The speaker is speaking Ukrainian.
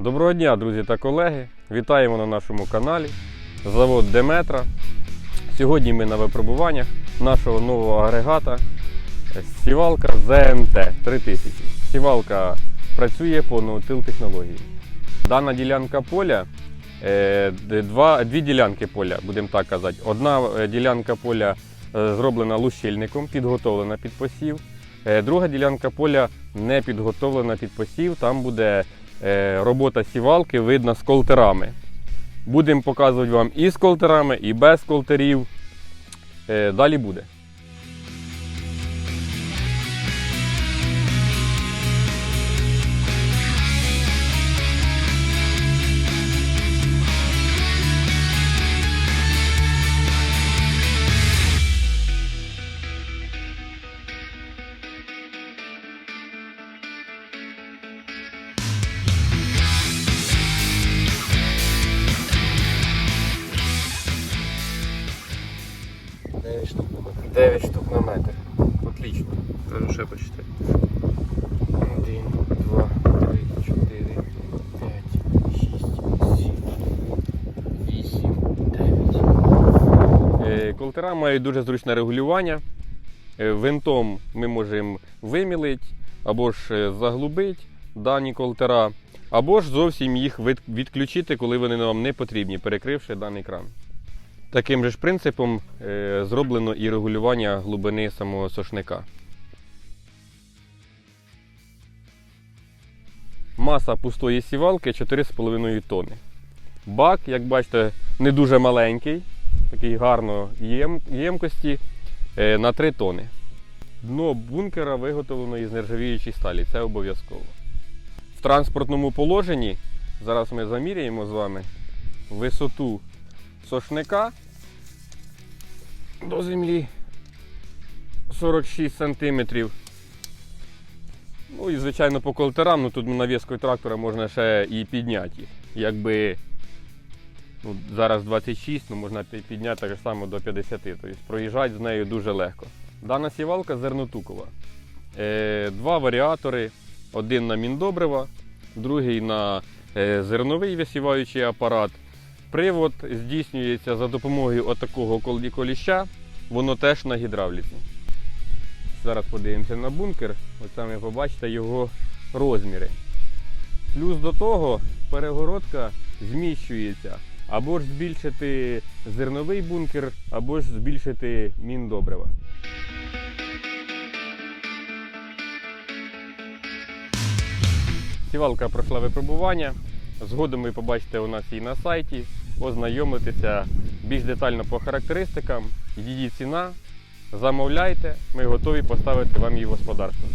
Доброго дня, друзі та колеги! Вітаємо на нашому каналі. Завод Деметра. Сьогодні ми на випробуваннях нашого нового агрегата Сівалка ЗНТ 3000. Сівалка працює по ноутил технології. Дана ділянка поля, е, два, дві ділянки поля, будемо так казати. Одна е, ділянка поля е, зроблена лущильником, підготовлена під посів. Друга ділянка поля не підготовлена під посів. Там буде робота сівалки видна з колтерами. Будемо показувати вам і з колтерами, і без колтерів. Е, Далі буде. Дев'ять штук на метр. 9 штук на метр. Отлично. Кажу, ще почти. 1, 2, 3, 4, 5, 6, 7, 8, 9. Колтера мають дуже зручне регулювання. Е, Винтом ми можемо вимілити або ж е, заглубити дані колтера, або ж зовсім їх відключити, коли вони нам не потрібні, перекривши даний кран. Таким же ж принципом е, зроблено і регулювання глибини самого сошника. Маса пустої сівалки 4,5 тонни. Бак, як бачите, не дуже маленький, такий гарно єм, ємкості е, на 3 тонни. Дно бункера виготовлено із нержавіючої сталі, це обов'язково. В транспортному положенні, зараз ми заміряємо з вами висоту сошника до землі 46 сантиметрів. Ну і звичайно по колтерам, ну тут навіскою трактора можна ще і підняти. Якби ну, зараз 26, ну можна підняти так само до 50. Тобто проїжджати з нею дуже легко. Дана сівалка зернотукова. Е, два варіатори: один на міндобрива, другий на е, зерновий висіваючий апарат. Привод здійснюється за допомогою отакого кол- коліща, воно теж на гідравліці. Зараз подивимося на бункер, от саме побачите його розміри. Плюс до того перегородка зміщується. Або ж збільшити зерновий бункер, або ж збільшити міндобрива. Сівалка пройшла випробування. Згодом ви побачите у нас і на сайті, ознайомитеся більш детально по характеристикам, її ціна. Замовляйте, ми готові поставити вам її в господарство.